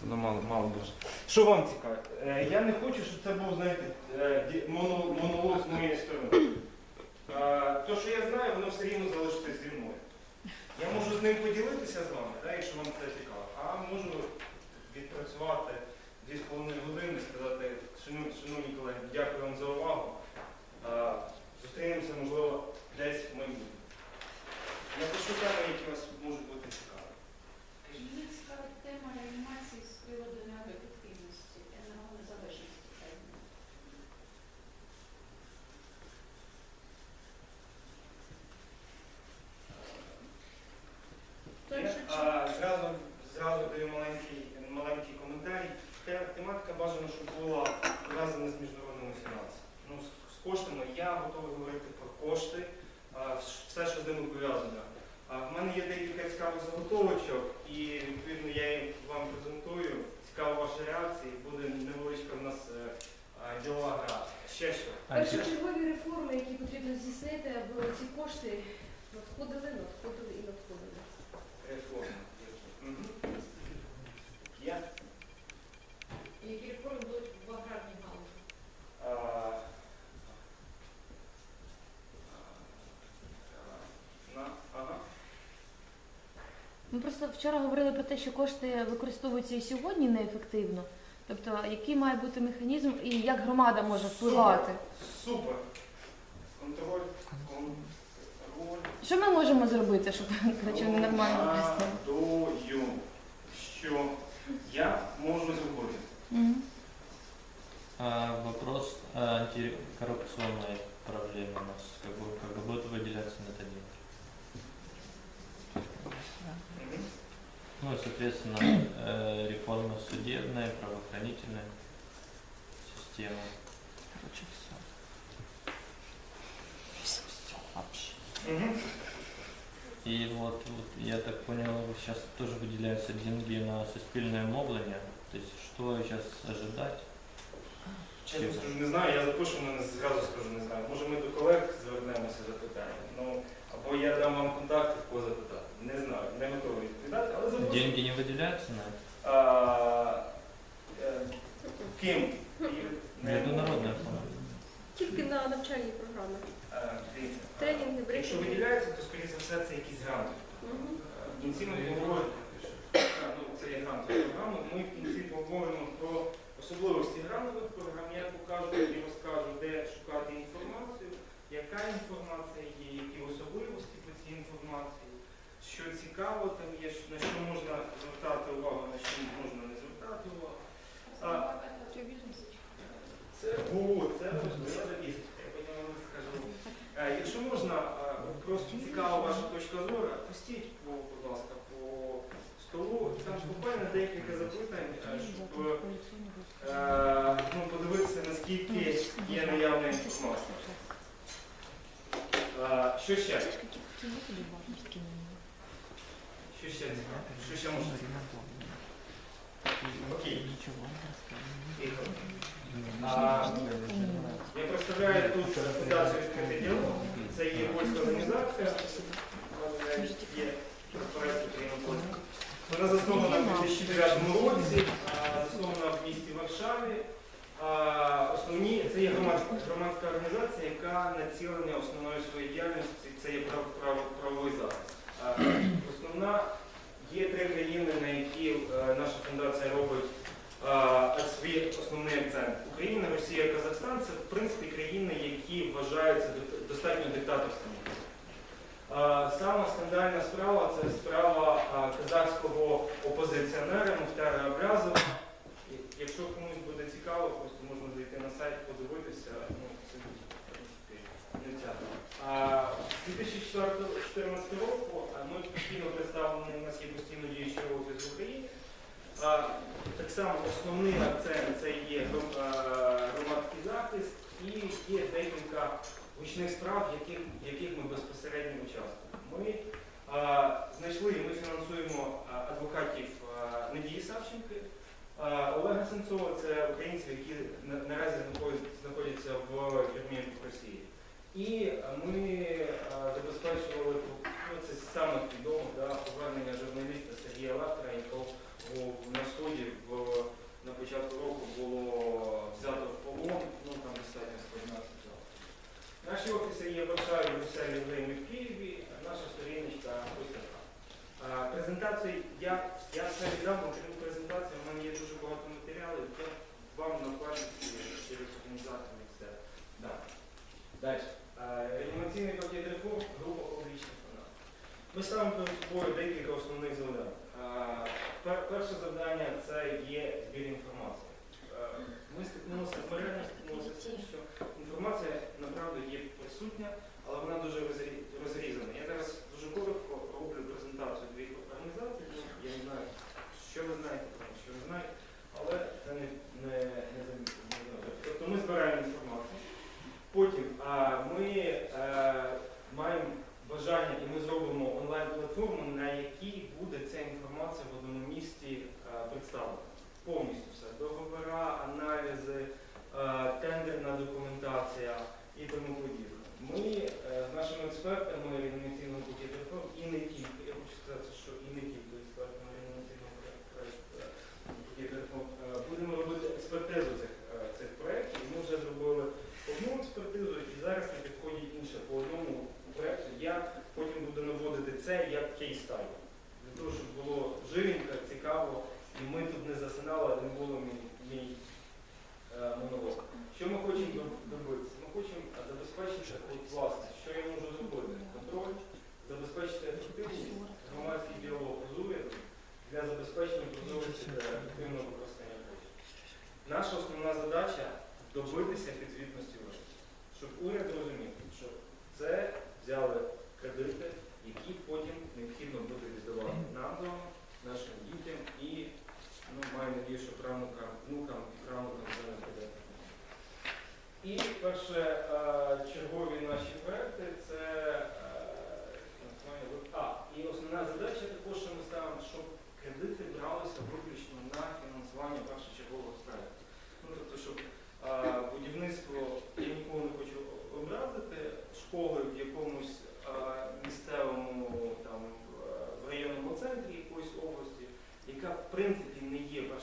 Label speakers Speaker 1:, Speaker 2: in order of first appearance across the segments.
Speaker 1: Тоді мало, мало дуже. Що вам цікаво? Е, я не хочу, щоб це був, знаєте, е, моно- монолог з моєї сторони. Е, то, що я знаю, воно все рівно залишиться зі мною. Я можу з ним поділитися з вами, да, якщо вам це цікаво, а можу відпрацювати 2,5 години, сказати, шановні, шановні колеги, дякую вам за увагу. Е, Зустрінемося, можливо, десь в майбутньому. Напишу теми, які вас можуть бути цікаві.
Speaker 2: Мені цікавить тема реанімації
Speaker 3: We вчора говорили про те, що кошти використовуються і сьогодні неефективно. Тобто, який має бути механізм і як громада може впливати?
Speaker 1: Супер. Контроль. Контроль.
Speaker 3: Що ми можемо зробити, щоб коротше, вони нормально?
Speaker 1: Нагадую, що я можу зробити.
Speaker 3: Мгм.
Speaker 4: А, вопрос антикоррупционной соответственно, э, реформа судебная, правоохранительная система.
Speaker 5: Короче, все. Все вообще.
Speaker 4: И вот, вот я так понял, сейчас тоже выделяются деньги на суспільное мовлення. То есть что сейчас ожидать?
Speaker 1: Чесно скажу, не знаю, я запишу, мене зразу скажу, не знаю. Може ми до колег звернемося за питанням. Ну, або я дам вам контакти, в кого запитати. Не знаю, не готовий відповідати, але запишу.
Speaker 4: Деньги не выделяются на это?
Speaker 1: А, е, Ким?
Speaker 4: Международная фонд.
Speaker 6: Тільки на навчальні програми.
Speaker 1: Е, дивіться, е,
Speaker 6: Тренінги,
Speaker 1: Якщо
Speaker 6: брифінги.
Speaker 1: виділяється, то скоріше за все це якісь гранти.
Speaker 6: Мгм.
Speaker 1: В кінці ми поговоримо, е, ну це є грантова програма, ми в кінці поговоримо про особливості грантових програм, я покажу і розкажу, де шукати інформацію, яка інформація є, які особливості по цій інформації, що цікаво там є, на що можна звертати увагу, на що можна не звертати увагу.
Speaker 2: Це бізнес.
Speaker 1: Це о, це важливо завіс. Я потім вам скажу. Е, Якщо можна, е, просто цікава ваша точка зору, пустіть, будь ласка, по столу. Там буквально декілька запитань, е, щоб ну, подивитися, наскільки є наявна інформація. Що ще? Що ще? Що ще? Окей. Я представляю тут фундацію відкритий діалог. Це є польська організація. Є транспарентський прийом Вона заснована в 2009 році, заснована в місті Варшаві. Основні це є громадська, організація, яка націлена основною своєю діяльністю це є прав, прав, правовий захист. Основна є три країни, на які е, наша фундація робить свій основний акцент. Україна, Росія, Казахстан це в принципі країни, які вважаються достатньо диктаторськими. Сама скандальна справа це справа казахського опозиціонера Мухтара Абрязова. І- Якщо комусь буде цікаво, просто можна зайти на сайт, подивитися. Ну, це в принципі не ця. А, З 2014 року ми постійно представлені, у нас є постійно діючий офіс в Україні. Так само основний акцент це є громадський захист і є декілька гучних справ, в яких, яких ми безпосередньо участвуємо. Ми а, знайшли, ми фінансуємо адвокатів Надії Савченки, а, Олега Сенцова, це українці, які наразі знаходяться- в в Росії. І ми а, забезпечували ну, це саме відомо да, повернення журналіста Сергія Лахтера, якого але вона дуже розрізнена.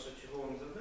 Speaker 1: першочерговим завданням.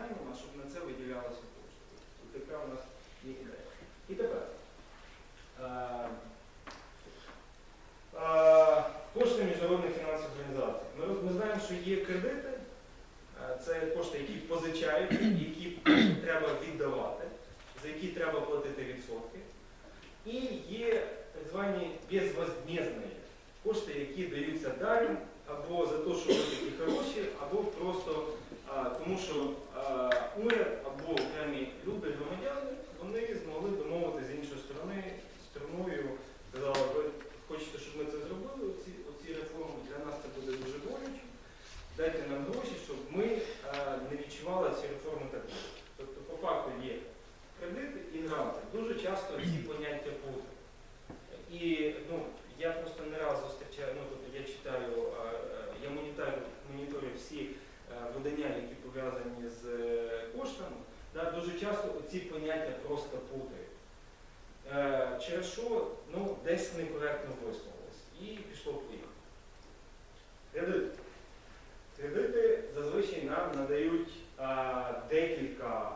Speaker 1: дають е, декілька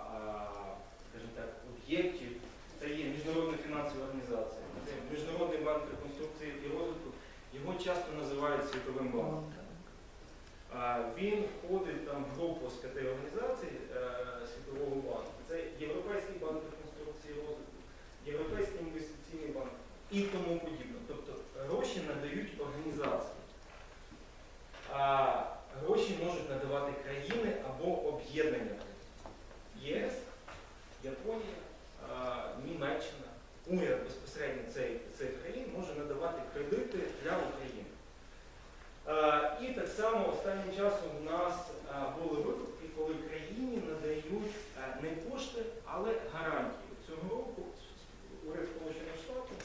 Speaker 1: е, так, об'єктів. Це є міжнародна фінансова організація, це Міжнародний банк реконструкції і розвитку. Його часто називають світовим банком. Е, він входить там в групу з п'яти організацій Світового банку. Це Європейський банк реконструкції і розвитку, Європейський інвестиційний банк і тому подібне. Тобто гроші надають організації гроші можуть надавати країни або об'єднання. ЄС, Японія, Німеччина, уряд безпосередньо цих країн може надавати кредити для України. І так само останнім часом у нас були випадки, коли країні надають не кошти, але гарантії. Цього року уряд Сполучених Штатів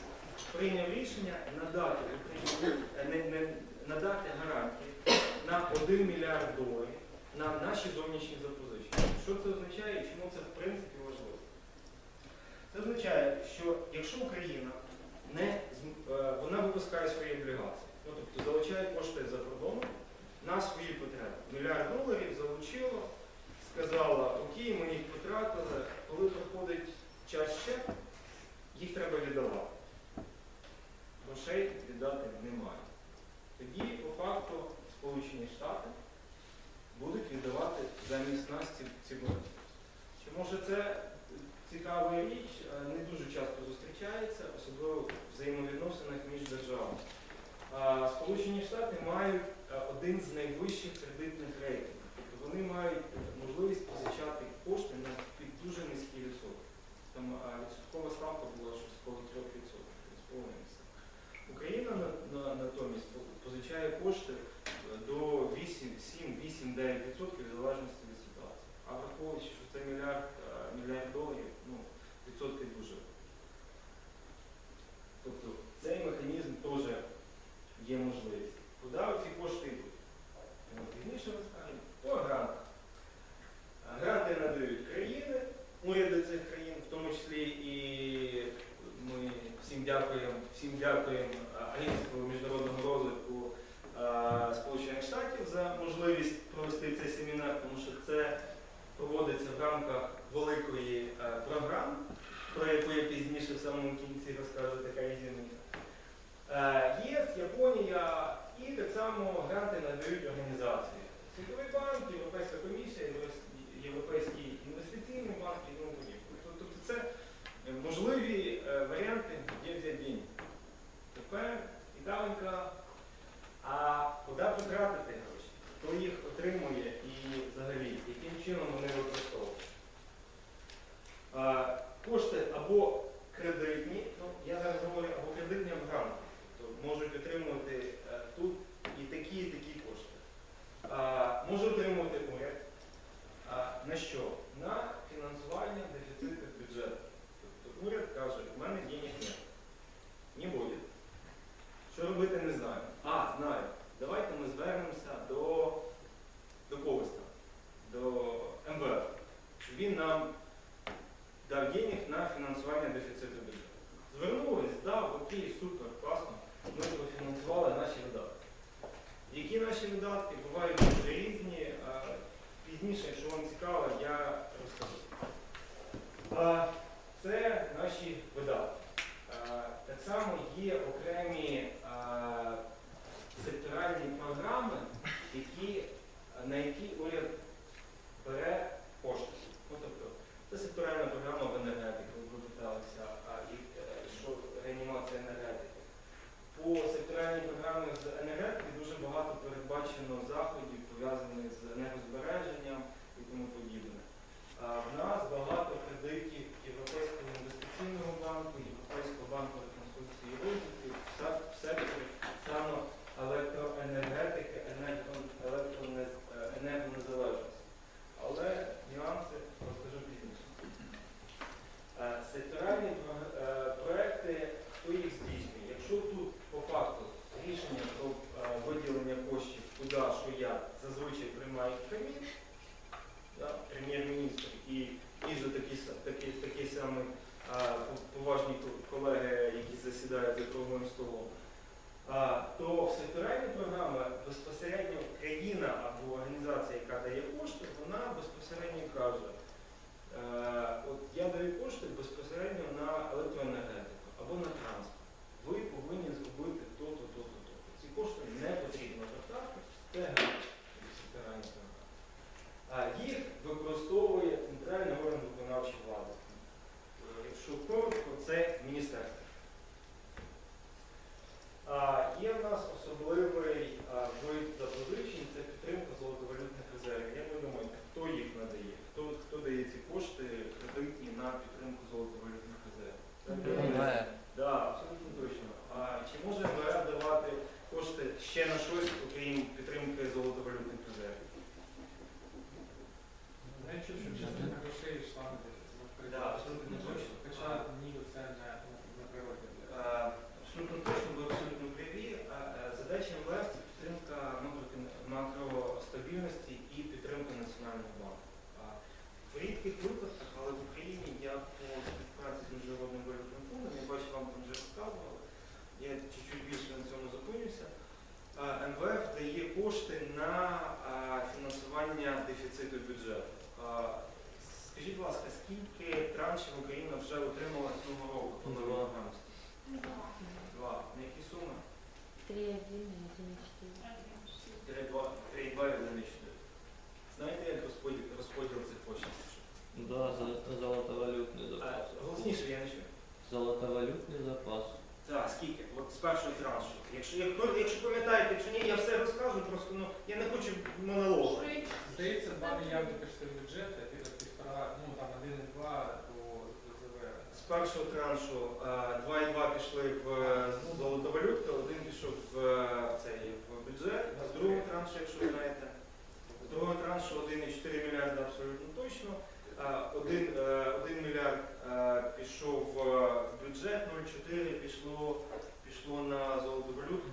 Speaker 1: прийняв рішення надати Україні, надати гарантії на 1 мільярд доларів на наші зовнішні запозичення. Що це означає і чому це в принципі важливо? Це означає, що якщо Україна не, е, вона випускає свої облігації, ну, тобто залучає кошти за кордоном на свої потреби. Мільярд доларів залучила, сказала, окей, ми їх потратили, коли проходить час ще, їх треба віддавати. Грошей віддати не. Сполучені Штати будуть віддавати замість нас ці, ці борги. Чи може це цікава річ, не дуже часто зустрічається, особливо в взаємовідносинах між державами. Сполучені Штати мають один з найвищих кредитних рейтингів. Тобто вони мають можливість позичати кошти на під дуже низькі відсотки. Там відсоткова ставка була щось коло 3%. Рамках великої а, програми, про яку я пізніше в самому кінці розкажу така ізюмінка. Е, ЄС, Японія і так само гранти надають організації. Світовий банк, Європейська комісія, Європейський- інвестиційний банк і тому подібне. Тобто це е, можливі е, варіанти, взяти деньги. Тепер цікавенько, а куди потратити гроші? Хто їх отримує і взагалі, яким чином вони використовують? Кошти або кредитні, ну я зараз говорю або кредитні, або гранти. то можуть отримувати е, тут і такі, і такі кошти. А, може отримувати уряд. А, на що? На фінансування дефіциту бюджету. Тобто уряд каже, у мене денег нет. Не буде. Що робити, не знаю. А, знаю. Давайте ми звернемося до, до когось там, до МВФ. Щоб він нам дав денег на фінансування дефіциту бюджету. Звернулись, дав, окей, супер, класно. Ми профінансували наші видатки. Які наші видатки бувають дуже різні. а, Вам цікаво, я розкажу. А, Це наші видатки. Так само є окремі а, секторальні програми, які, на які уряд бере кошти. Ну, тобто, це секторальна програма в енергетиці, ви питалися, а, і, е, що реанімація енергетики. По секторальній програмі з енергетики дуже багато передбачено заходів, пов'язаних з енергозбереженням і тому подібне. А в нас багато кредитів Європейського інвестиційного банку, Європейського банку реконструкції і розвитку, все- все-таки саме електроенергетики, енерго- електронез- е, енергонезалежність. Але нюанси розкажу пізніше. Е, Секторальні про- е, проекти, хто їх здійснює? Якщо тут по факту рішення про е, виділення коштів куди, що як, зазвичай приймає Кабмін, да, прем'єр-міністр і, і за такі, с- такі, такі самі е, по- поважні ко- колеги, які засідають за круглим столом, а, то в секторальні програми безпосередньо країна або організація, яка дає кошти, вона безпосередньо каже, е, от я даю кошти безпосередньо на електроенергетику або на транспорт. Ви повинні зробити то-то, то-то, то-то. Ці кошти не потрібно вертати, це грант, секторальні програми. А їх використовує центральний орган виконавчої влади. Е, Якщо коротко, це міністерство. А, є в нас особливий а, вид запозичень, це підтримка золотовалютних резервів. Як ви думаєте, хто їх надає? Хто, хто дає ці кошти кредитні на підтримку золотовалютних резервів? Це
Speaker 5: МВФ.
Speaker 1: Да, абсолютно точно. А чи може МВФ давати кошти ще на щось, окрім підтримки золотовалютних резервів?
Speaker 7: Не чув, що частина грошей йшла на дефіцит.
Speaker 1: Да, абсолютно точно.
Speaker 7: Хоча ніби це не на природі.
Speaker 1: дає кошти на фінансування дефіциту бюджету. Скажіть, будь ласка, скільки траншів Україна вже отримала цього року по новонаганську? Два. На які суми? 3,1 і 1,4. 3,2 і 1,4. Знаєте, як розподіл, цих коштів? Так, золотовалютний запас. Голосніше, я не чую. Золотовалютний запас. Так, скільки? От з першого траншу.
Speaker 4: Якщо,
Speaker 1: як- ну, якщо пам'ятаєте, чи
Speaker 3: ні, я все розкажу,
Speaker 1: просто ну, я не хочу монологу.
Speaker 7: Здається, два мільярди коштує бюджет, а ти так півтора, ну там один-два до ЗВ.
Speaker 1: З першого траншу е, 2,2 пішли в е, золотовалютку, один пішов в, е, цей, в бюджет, а з другого траншу, якщо ви знаєте, з другого траншу 1,4 мільярда абсолютно точно, 1, 1 е, мільярд бюджет, 0,4 пішло, пішло на золотовалютку,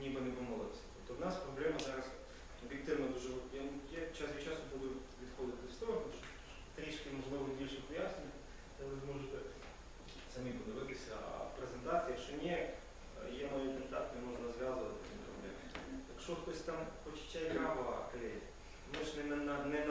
Speaker 1: ніби не помилився. Тобто в нас проблема зараз об'єктивно дуже. Я, я час від часу буду відходити в сторону, трішки, можливо, більше пояснень, але ви зможете самі подивитися а презентації. Якщо ні, є мої контакти, можна зв'язувати. Якщо хтось там хоче чай кава. Ми ж не на, не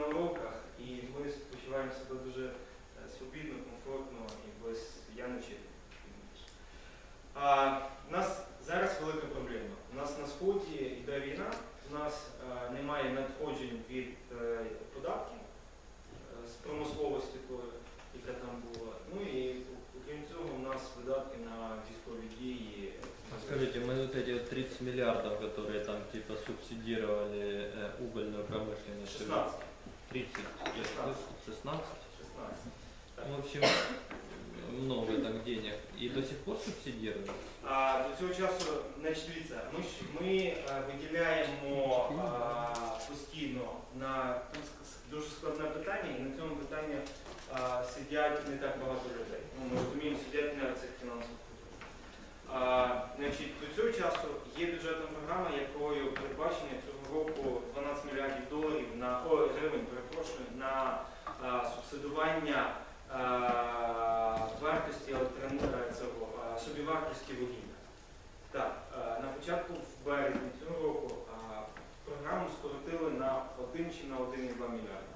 Speaker 1: 16.
Speaker 4: 30, я слышал, 16?
Speaker 1: 16. Так.
Speaker 4: Ну, В общем, много так денег. И до сих пор субсидируют?
Speaker 1: А до цього часу, значить, дивіться, ми, ж- ми е, виділяємо а, постійно на тут с- дуже складне питання, і на цьому питанні а, сидять не так багато людей. Ну, ми розуміємо, сидять на цих фінансових ресурсах. А, значить, до цього часу є бюджетна програма, якою передбачено цього року 12 мільярдів доларів на о, гривень, перепрошую, на а, субсидування а, вартості електроен- е, цього а, собівартості вугілля. Так, а, на початку в березні цього року а, програму скоротили на 1 чи на 1,2 мільярда.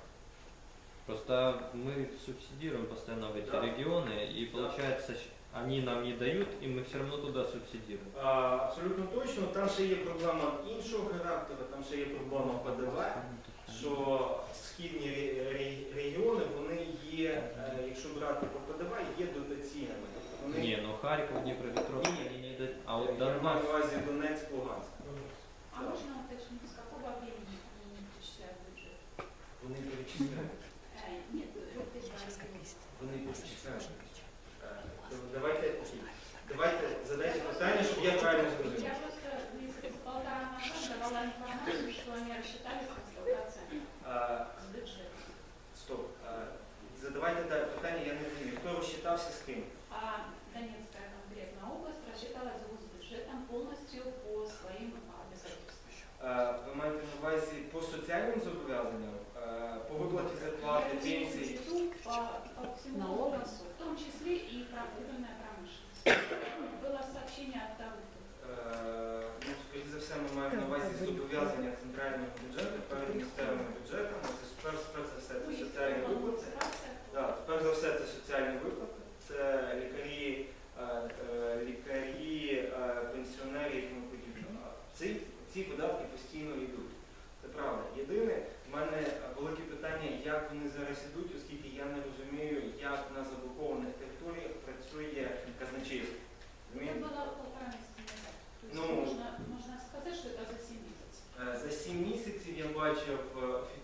Speaker 4: Просто мы субсидируем постоянно в эти
Speaker 1: Да.
Speaker 4: регионы, и
Speaker 1: Да.
Speaker 4: получается, щ- они нам не дают, и мы все равно туда субсидируем.
Speaker 1: А, абсолютно точно, там ще є проблема іншого характеру, там ще є проблема ПДВ, що східні ре- ре- регіони, вони є, е, якщо брати по ПДВ, є дотаційними. Тобто Вони
Speaker 4: Не, ну Харьков, Днепропетровск,
Speaker 1: Не.
Speaker 4: они не дают. А вот
Speaker 1: я
Speaker 4: Донбасс,
Speaker 1: маю на увазі Донецьк, Луганськ.
Speaker 2: А можно уточнить, с какого объема они перечисляют бюджет?
Speaker 1: Вони перечисляють.
Speaker 2: Э, Нет, это
Speaker 1: Вони перечисляють. Давайте, давайте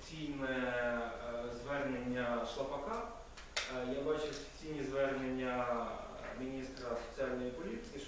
Speaker 1: офіційне е, звернення Шлапака, Е, я бачив офіційні звернення міністра соціальної політики,